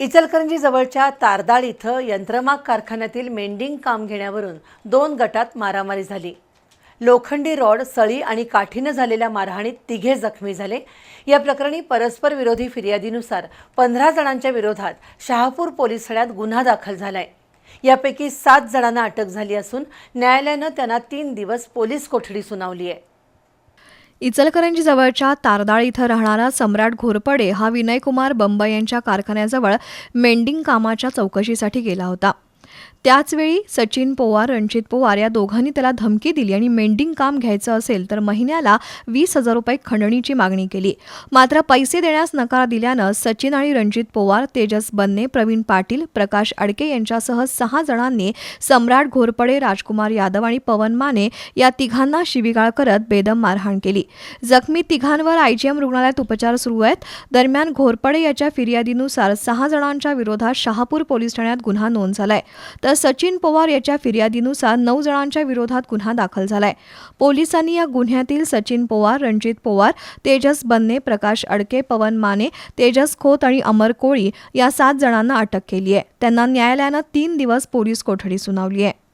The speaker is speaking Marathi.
इचलकरंजी जवळच्या तारदाळ इथं यंत्रमाग कारखान्यातील मेंडिंग काम घेण्यावरून दोन गटात मारामारी झाली. लोखंडी रॉड सळी आणि काठीनं झालेल्या मारहाणीत तिघे जखमी झाले. या प्रकरणी परस्पर विरोधी फिर्यादीनुसार पंधरा जणांच्या विरोधात शहापूर पोलीस ठाण्यात गुन्हा दाखल झालाय. यापैकी सात जणांना अटक झाली असून न्यायालयानं त्यांना तीन दिवस पोलीस कोठडी सुनावली आहे. इचलकरंजी जवळच्या तारदाळ इथं राहणारा सम्राट घोरपडे हा विनयकुमार बंब यांच्या कारखान्याजवळ मेंडिंग कामाच्या चौकशीसाठी गेला होता. त्याचवेळी सचिन पोवार रणजित पोवार या दोघांनी त्याला धमकी दिली आणि मेंडिंग काम घ्यायचं असेल तर महिन्याला वीस हजार रुपये खंडणीची मागणी केली. मात्र पैसे देण्यास नकार दिल्यानं सचिन आणि रणजित पोवार तेजस बन्ने प्रवीण पाटील प्रकाश अडके यांच्यासह सहा जणांनी सम्राट घोरपडे राजकुमार यादव आणि पवन माने या तिघांना शिवीगाळ करत बेदम मारहाण केली. जखमी तिघांवर आयजीएम रुग्णालयात उपचार सुरू आहेत. दरम्यान घोरपडे याच्या फिर्यादीनुसार सहा जणांच्या विरोधात शहापूर पोलीस ठाण्यात गुन्हा नोंद झालाय. तर सचिन पवार याच्या फिर्यादीनुसार नऊ जणांच्या विरोधात गुन्हा दाखल झालाय. पोलिसांनी या गुन्ह्यातील सचिन पवार रणजित पवार तेजस बन्ने प्रकाश अडके पवन माने तेजस खोत आणि अमर कोळी या सात जणांना अटक केली आहे त्यांना न्यायालयानं तीन दिवस पोलीस कोठडी सुनावली आहे